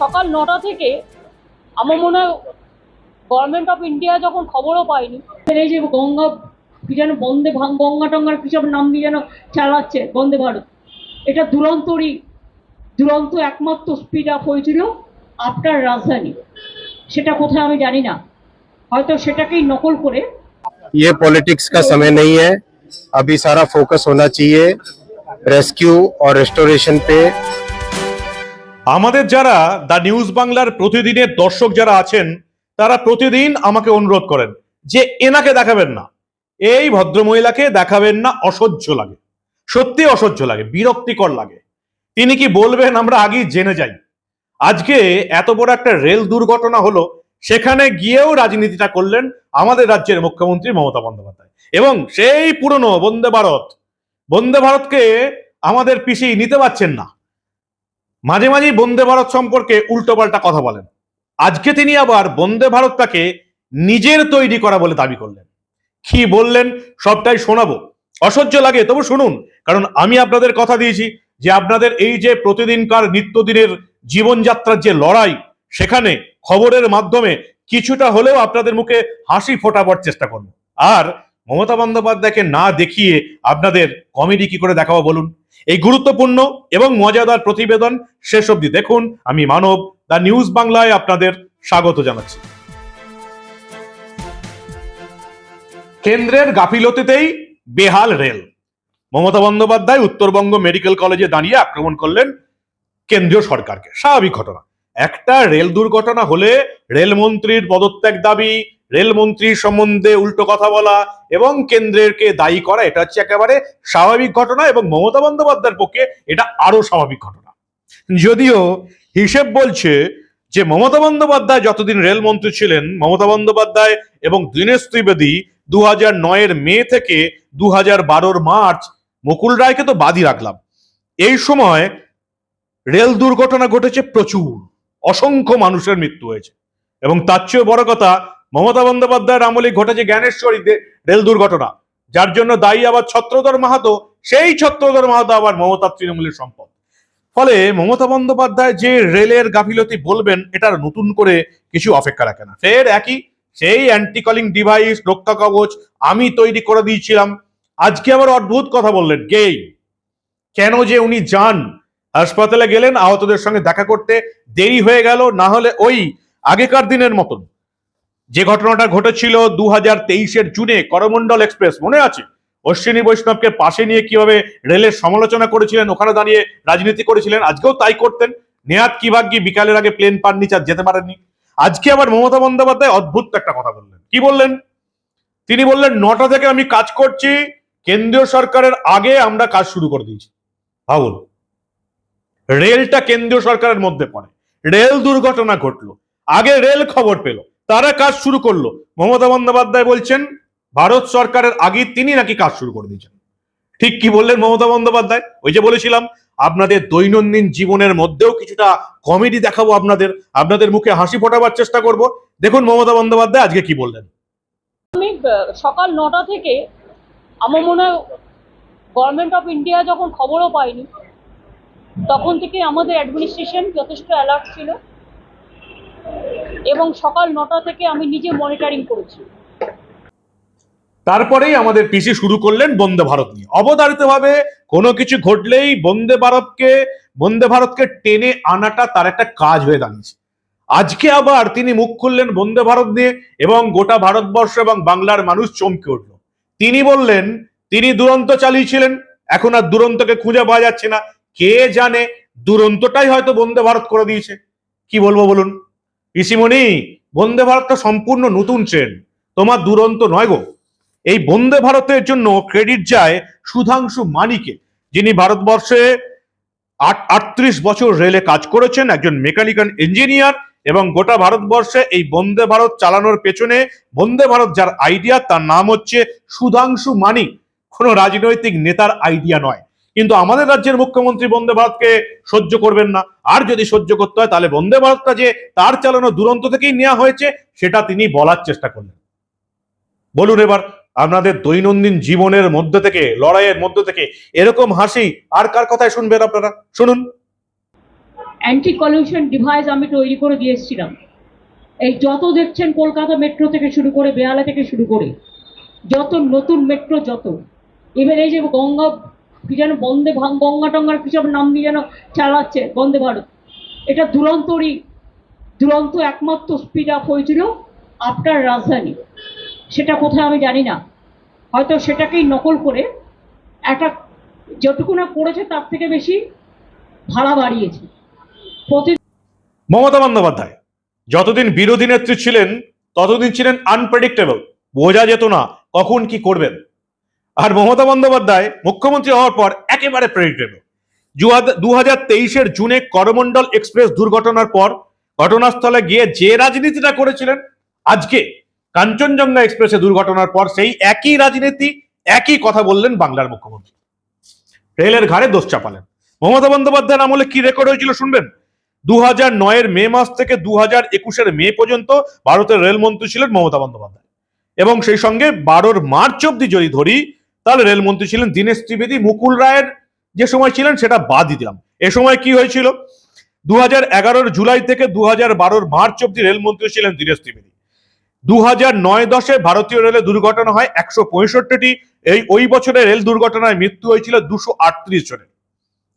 সকাল নটা থেকে আমার মনে হয় গভর্নমেন্ট অফ ইন্ডিয়া যখন খবরও পাইনি এই যে গঙ্গা কি যেন বন্দে ভাং- গঙ্গা টঙ্গার কি সব নাম দিয়ে যেন চালাচ্ছে বন্দে ভারত এটা দুরন্তরই দুরন্ত একমাত্র স্পিড আপ হয়েছিল আফটার রাজধানী সেটা কোথায় আমি জানি না হয়তো সেটাকেই নকল করে ये पॉलिटिक्स का समय नहीं है अभी सारा फोकस होना चाहिए रेस्क्यू और रेस्टोरेशन पे আমাদের যারা দ্য নিউজ বাংলার প্রতিদিনের দর্শক যারা আছেন, তারা প্রতিদিন আমাকে অনুরোধ করেন যে এনাকে দেখাবেন না। এই ভদ্রমহিলাকে দেখাবেন না, অসহ্য লাগে। সত্যি অসহ্য লাগে, বিরক্তিকর লাগে। তিনি কি বলবেন, আমরা আগেই জেনে যাই। আজকে এত বড় একটা রেল দুর্ঘটনা হলো, সেখানে গিয়েও রাজনীতিটা করলেন আমাদের রাজ্যের মুখ্যমন্ত্রী মমতা বন্দ্যোপাধ্যায়। এবং সেই পুরনো বন্দে ভারত, বন্দে ভারতকে আমাদের পিসি নিতে পারছেন না। মাঝে মাঝেই বন্দে ভারত সম্পর্কে উল্টোপাল্টা কথা বলেন। আজকে তিনি আবার বন্দে ভারতটাকে নিজের তৈরি করা বলে দাবি করলেন। কি বললেন সবটাই শোনাবো। অসহ্য লাগে, তবু শুনুন, কারণ আমি আপনাদের কথা দিয়েছি যে আপনাদের এই যে প্রতিদিনকার নিত্যদিনের জীবনযাত্রার যে লড়াই, সেখানে খবরের মাধ্যমে কিছুটা হলেও আপনাদের মুখে হাসি ফোটাবার চেষ্টা করব। আর মমতা বন্দ্যোপাধ্যায়কে না দেখিয়ে আপনাদের কমেডি কি করে দেখাবো বলুন? এই গুরুত্বপূর্ণ এবং মজাদার প্রতিবেদন শেষ অবধি দেখুন। আমি মানব, দ্য নিউজ বাংলায় আপনাদের স্বাগত জানাচ্ছি। কেন্দ্রের গাফিলতিতেই বেহাল রেল। মমতা বন্দ্যোপাধ্যায় উত্তরবঙ্গ মেডিকেল কলেজে দাঁড়িয়ে আক্রমণ করলেন কেন্দ্রীয় সরকারকে। স্বাভাবিক ঘটনা। একটা রেল দুর্ঘটনা হলে রেলমন্ত্রীর পদত্যাগ দাবি রেলমন্ত্রীর সম্বন্ধে উল্টো কথা বলা এবং কেন্দ্রেরকে দায়ী করা, এটা হচ্ছে একেবারে স্বাভাবিক ঘটনা এবং মমতা বন্দ্যোপাধ্যায়ের পক্ষে এটা আরও স্বাভাবিক ঘটনা। যদিও হিসেব বলছে যে মমতা বন্দ্যোপাধ্যায় যতদিন রেলমন্ত্রী ছিলেন, মমতা বন্দ্যোপাধ্যায় এবং দীনেশ ত্রিবেদী দু হাজার নয়ের মে থেকে দু হাজার বারোর মার্চ মুকুল রায়কে তো বাদই রাখলাম। এই সময় রেল দুর্ঘটনা ঘটেছে প্রচুর, অসংখ্য মানুষের মৃত্যু হয়েছে এবং তার চেয়েও বড় কথা মমতা বন্দ্যোপাধ্যায়ের আমলে ঘটেছে জ্ঞানেশ্বরীতে রেল দুর্ঘটনা। যার জন্য দায়ী আবার ছত্রধর মাহাতো, সেই ছত্রধর মাহাতো আবার মমতা তৃণমূলের সম্পদ। ফলে মমতা বন্দ্যোপাধ্যায় যে রেলের গাফিলতি বলবেন, এটার নতুন করে কিছু অপেক্ষা রাখে না। ফের একই, সেই অ্যান্টি কলিং ডিভাইস রক্ষা কবচ আমি তৈরি করে দিয়েছিলাম। আজকে আবার অদ্ভুত কথা বললেন, গেই। কেন যে উনি যান? হাসপাতালে গেলেন, আহতদের সঙ্গে দেখা করতে দেরি হয়ে গেল, না হলে ওই আগেকার দিনের মতন। যে ঘটনাটা ঘটেছিল দু হাজার তেইশের জুনে করমণ্ডল এক্সপ্রেস, মনে আছে? অশ্বিনী বৈষ্ণবকে পাশে নিয়ে কীভাবে রেলের সমালোচনা করেছিলেন, ওখানে দাঁড়িয়ে রাজনীতি করেছিলেন, আজকেও তাই করতেন। নেহাত কি ভাগ্যি বিকালের আগে প্লেন পাননি চার যেতে পারেননি। আজকে আবার মমতা বন্দ্যোপাধ্যায় অদ্ভুত একটা কথা বললেন। কি বললেন? তিনি বললেন, নটা থেকে আমি কাজ করছি, কেন্দ্রীয় সরকারের আগে আমরা কাজ শুরু করে দিয়েছি। ভাবুন রেলটা কেন্দ্রীয় সরকারের মধ্যে পড়ে। রেল দুর্ঘটনা ঘটলো, আগে রেল খবর পেল তারা কাজ শুরু করল। মমতা বন্দ্যোপাধ্যায় বলছেন, ভারত সরকারের আগে তিনি নাকি কাজ শুরু করে দিয়েছেন। ঠিক কি বললেন মমতা বন্দ্যোপাধ্যায়? ওই যে বলেছিলাম, আপনাদের দৈনন্দিন জীবনের মধ্যেও কিছুটা কমেডি দেখাবো আপনাদের। আপনাদের মুখে হাসি ফোটাবার চেষ্টা করব। দেখুন মমতা বন্দ্যোপাধ্যায় আজকে কি বললেন। আমি সকাল নটা থেকে আমার মনে হয় গভর্নমেন্ট অফ ইন্ডিয়া যখন খবরও পাইনি, তখন থেকে আমাদের অ্যাডমিনিস্ট্রেশন যথেষ্ট অ্যালার্ট ছিল। এবং সকাল নটা থেকে আমি নিজে মনিটরিং করেছি। তারপরেই আমাদের পিসি শুরু করলেন বন্দে ভারত নিয়ে। অবধারিতভাবে কোনো কিছু ঘটলেই বন্দে ভারতকে বন্দে ভারতকে টেনে আনাটা তার একটা কাজ হয়ে দাঁড়িয়েছে। আজকে আবার তিনি মুখ খুললেন বন্দে ভারত নিয়ে এবং গোটা ভারতবর্ষ এবং বাংলার মানুষ চমকে উঠল। তিনি বললেন, তিনি দুরন্ত চালিয়েছিলেন এখন আর দুরন্তকে খুঁজে পাওয়া যাচ্ছে না। কে জানে, দুরন্তটাই হয়তো বন্দে ভারত করে দিয়েছে। কি বলব বলুন? পিসিমণি বন্দে ভারতটা সম্পূর্ণ নতুন ট্রেন। তোমার দুরন্ত নয় গো। এই বন্দে ভারতের জন্য ক্রেডিট যায় সুধাংশু মানিকে, যিনি ভারতবর্ষে আট, আটত্রিশ বছর রেলে কাজ করেছেন, একজন মেকানিক্যাল ইঞ্জিনিয়ার এবং গোটা ভারতবর্ষে এই বন্দে ভারত চালানোর পেছনে বন্দে ভারত যার আইডিয়া তার নাম হচ্ছে সুধাংশু মানিক কোনো রাজনৈতিক নেতার আইডিয়া নয়। কিন্তু আমাদের রাজ্যের মুখ্যমন্ত্রী বন্দে ভারতকে সহ্য করবেন না। আর যদি সহ্য করতে হয়, তাহলে বন্দে ভারতটা যে তার চালানো দুরন্ত থেকেই নেওয়া হয়েছে, সেটা তিনি বলার চেষ্টা করলেন। বলুন এবার, আপনাদের দৈনন্দিন জীবনের মধ্যে থেকে, লড়াইয়ের মধ্যে থেকে এরকম হাসি আর কার কথায় শুনবেন আপনারা? শুনুন। অ্যান্টি কলিউশন ডিভাইস আমি তৈরি করে দিয়ে এসেছিলাম। এই যত দেখছেন কলকাতা মেট্রো থেকে শুরু করে, বেহালা থেকে শুরু করে, যত নতুন মেট্রো যত। এবার এই যে গঙ্গা কি যেন বন্দে গঙ্গা টঙ্গার কি সব নাম দিয়ে যেন চালাচ্ছে বন্দে ভারত। এটা দুরন্তরই, দুরন্ত একমাত্র স্পিড আপ হয়েছিল আফটার রাজধানী। সেটা কোথায় আমি জানি না। হয়তো সেটাকেই নকল করে একটা যতটুকু না করেছে তার থেকে বেশি ভাড়া বাড়িয়েছে। মমতা বন্দ্যোপাধ্যায়, যতদিন বিরোধী নেত্রী ছিলেন, ততদিন ছিলেন আনপ্রেডিক্টেবল বোঝা যেত না কখন কি করবেন। আর মমতা বন্দ্যোপাধ্যায় মুখ্যমন্ত্রী হওয়ার পর একেবারে প্রেডিক্টেবল দু হাজার তেইশের জুনে করমণ্ডল এক্সপ্রেস দুর্ঘটনার পর ঘটনাস্থলে গিয়ে যে রাজনীতিটা করেছিলেন, আজকে কাঞ্চনজঙ্ঘা এক্সপ্রেসে দুর্ঘটনার পর সেই একই রাজনীতি, একই কথা বললেন বাংলার মুখ্যমন্ত্রী। রেলের ঘাড়ে দোষ চাপালেন। মমতা বন্দ্যোপাধ্যায়ের আমলে কি রেকর্ড হয়েছিল শুনবেন? দু হাজার নয়ের মে মাস থেকে দু হাজার একুশের মে পর্যন্ত ভারতের রেলমন্ত্রী ছিলেন মমতা বন্দ্যোপাধ্যায়। এবং সেই সঙ্গে বারোর মার্চ অব্দি যদি ধরি তাহলে রেলমন্ত্রী ছিলেন দীনেশ ত্রিবেদী, মুকুল রায়ের যে সময় ছিলেন সেটা বাদই দিলাম। এ সময় কি হয়েছিল? দু হাজার জুলাই থেকে দু হাজার মার্চ অব্দি রেলমন্ত্রী ছিলেন দীনেশ ত্রিবেদী। দু হাজার নয় দশে ভারতীয় রেলে দুর্ঘটনা হয় একশো পঁয়ষট্টিটি। এই ওই বছরে রেল দুর্ঘটনায় মৃত্যু হয়েছিল দুশো আটত্রিশ জনের।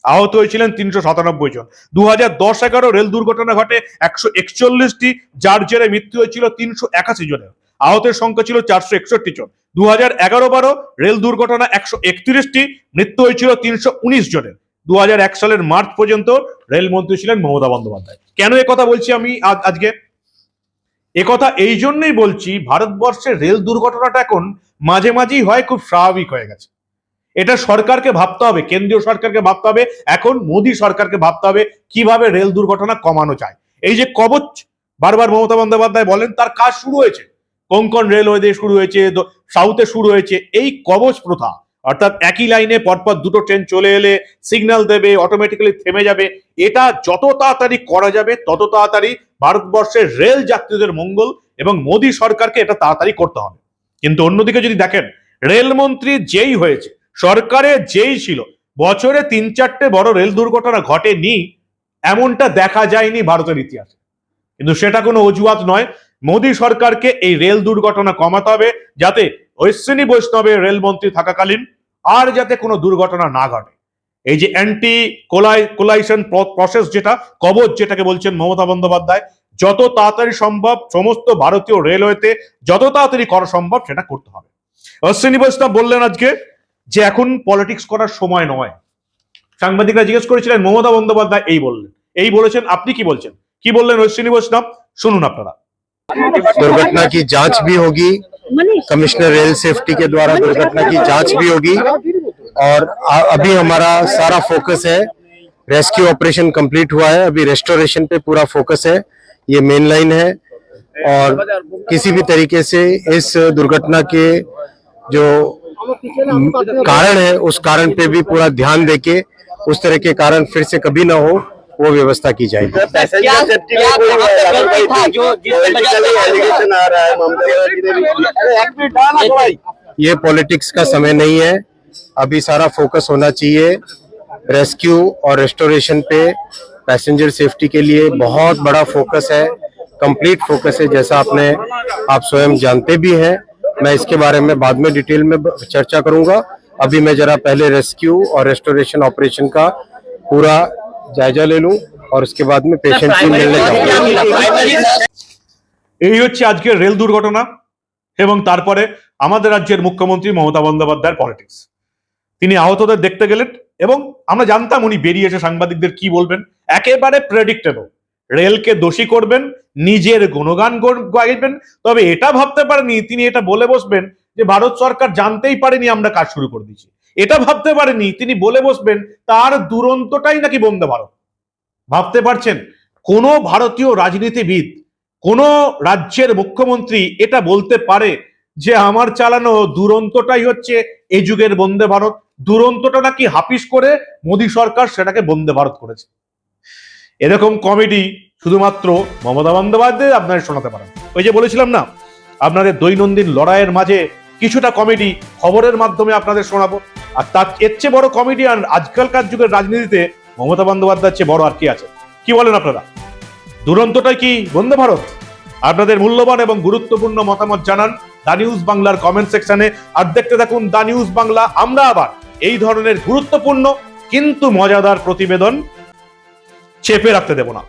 আহত হয়েছিলেন তিনশো সাতানব্বই জন। দু হাজার দশ এগারো রেল দুর্ঘটনা ঘটে একশো একচল্লিশটি। যার জেরে মৃত্যু হয়েছিল তিনশো একাশি জনের। আহতের সংখ্যা ছিল চারশো একষট্টি জন। দু হাজার এগারো বারো রেল দুর্ঘটনা একশো একত্রিশটি, মৃত্যু হয়েছিল তিনশো উনিশ জনের। দু এক সালের মার্চ পর্যন্ত রেলমন্ত্রী ছিলেন মমতা বন্দ্যোপাধ্যায়। কেন কথা বলছি আমি আজ আজকে? একথা এই জন্যই বলছি ভারতবর্ষের রেল দুর্ঘটনাটা এখন মাঝে মাঝেই হয়, খুব স্বাভাবিক হয়ে গেছে। এটা সরকারকে ভাবতে হবে, কেন্দ্রীয় সরকারকে ভাবতে হবে, এখন মোদী সরকারকে ভাবতে হবে, কীভাবে রেল দুর্ঘটনা কমানো যায়। এই যে কবচ, বারবার মমতা বন্দ্যোপাধ্যায় বলেন, তার কাজ শুরু হয়েছে। কোঙ্কন রেলওয়ে শুরু হয়েছে সাউথে শুরু হয়েছে, এই কবচ প্রথা। অর্থাৎ একই লাইনে পরপর দুটো ট্রেন চলে এলে সিগন্যাল দেবে অটোমেটিক্যালি থেমে যাবে। এটা যত তাড়াতাড়ি করা যাবে, তত তাড়াতাড়ি ভারতবর্ষের রেল যাত্রীদের মঙ্গল এবং মোদী সরকারকে এটা তাড়াতাড়ি করতে হবে। কিন্তু অন্যদিকে যদি দেখেন, রেলমন্ত্রী যেই হয়েছে, সরকারে যেই ছিল, বছরে তিন চারটে বড় রেল দুর্ঘটনা ঘটেনি, এমনটা দেখা যায়নি ভারতের ইতিহাসে। কিন্তু সেটা কোনো অজুহাত নয় মোদী সরকারকে এই রেল দুর্ঘটনা কমাতে হবে যাতে ঐশ্বিনী বৈষ্ণবের রেলমন্ত্রী থাকাকালীন আর যাতে কোনো দুর্ঘটনা না ঘটে। এই যে অ্যান্টি কোলাই কোলাইশন প্রসেস যেটা, কবচ যেটাকে বলছেন মমতা বন্দ্যোপাধ্যায়, যত তাড়াতাড়ি সম্ভব সমস্ত ভারতীয় রেলওয়েতে যত তাড়াতাড়ি করা সম্ভব সেটা করতে হবে। অশ্বিনী বৈষ্ণব বললেন আজকে যে এখন পলিটিক্স করার সময় নয়। সাংবাদিকরা জিজ্ঞেস করেছিলেন, মমতা বন্দ্যোপাধ্যায় এই বললেন। এই বলেছেন, আপনি কি বলছেন? কি বললেন অশ্বিনী বৈষ্ণব? শুনুন আপনারা। दुर्घटना की जाँच भी होगी। कमिश्नर रेल सेफ्टी के द्वारा दुर्घटना की जाँच भी होगी। और अभी हमारा सारा फोकस है। रेस्क्यू ऑपरेशन कंप्लीट हुआ है। अभी रेस्टोरेशन पे पूरा फोकस है। ये मेन लाइन है। और किसी भी तरीके से इस दुर्घटना के जो कारण है उस कारण पे भी पूरा ध्यान देके उस तरह के कारण फिर से कभी ना हो। वो व्यवस्था की जाएगी। है? ये पॉलिटिक्स का समय नहीं है। अभी सारा फोकस होना चाहिए रेस्क्यू और रेस्टोरेशन पे पैसेंजर सेफ्टी के लिए बहुत बड़ा फोकस है कंप्लीट फोकस है जैसा आपने आप स्वयं जानते भी हैं। मैं इसके बारे में बाद में डिटेल में चर्चा करूँगा। अभी मैं जरा पहले रेस्क्यू और रेस्टोरेशन ऑपरेशन का पूरा जायजा ले लूं और उसके बाद में पेशेंट की मिलने जाऊंगा এই হচ্ছে আজকের রেল দুর্ঘটনা এবং তারপরে আমাদের রাজ্যের মুখ্যমন্ত্রী মমতা বন্দ্যোপাধ্যায়ের পলিটিক্স তিনি আহতদের দেখতে গেলেন এবং আমরা জানতাম উনি বেরিয়ে এসে সাংবাদিকদের কি বলবেন একেবারে প্রেডিক্টেবল রেলকে দোষী করবেন নিজের গুণগান গর- গাইবেন তবে এটা ভাবতে পারেনি তিনি এটা বলে বসবেন যে ভারত সরকার জানতেই পারেনি আমরা কাজ শুরু করে দিয়েছি এটা ভাবতে পারেনি, তিনি বলে বসবেন, তার দুরন্তটাই নাকি বন্দে ভারত। ভাবতে পারছেন? কোন ভারতীয় রাজনীতিবিদ, কোন রাজ্যের মুখ্যমন্ত্রী এটা বলতে পারে যে আমার চালানো দুরন্তটাই হচ্ছে এই যুগের বন্দে ভারত, দুরন্তটা নাকি হাফিস করে মোদী সরকার সেটাকে বন্দে ভারত করেছে। এরকম কমেডি শুধুমাত্র মমতা বন্দ্যোপাধ্যায় আপনারা শোনাতে পারেন। ওই যে বলেছিলাম না, আপনাদের দৈনন্দিন লড়াইয়ের মাঝে কিছুটা কমেডি খবরের মাধ্যমে আপনাদের শোনাবো। আর তার এর চেয়ে বড় কমেডিয়ান আজকালকার যুগের রাজনীতিতে মমতা বন্দ্যোপাধ্যায়ের চেয়ে বড় আর কি আছে? কি বলেন আপনারা? দুরন্তটাই কি বন্দে ভারত? আপনাদের মূল্যবান এবং গুরুত্বপূর্ণ মতামত জানান দা নিউজ বাংলার কমেন্ট সেকশনে আর দেখতে থাকুন দা নিউজ বাংলা, আমরা আবার এই ধরনের গুরুত্বপূর্ণ কিন্তু মজাদার প্রতিবেদন চেপে রাখতে দেব না।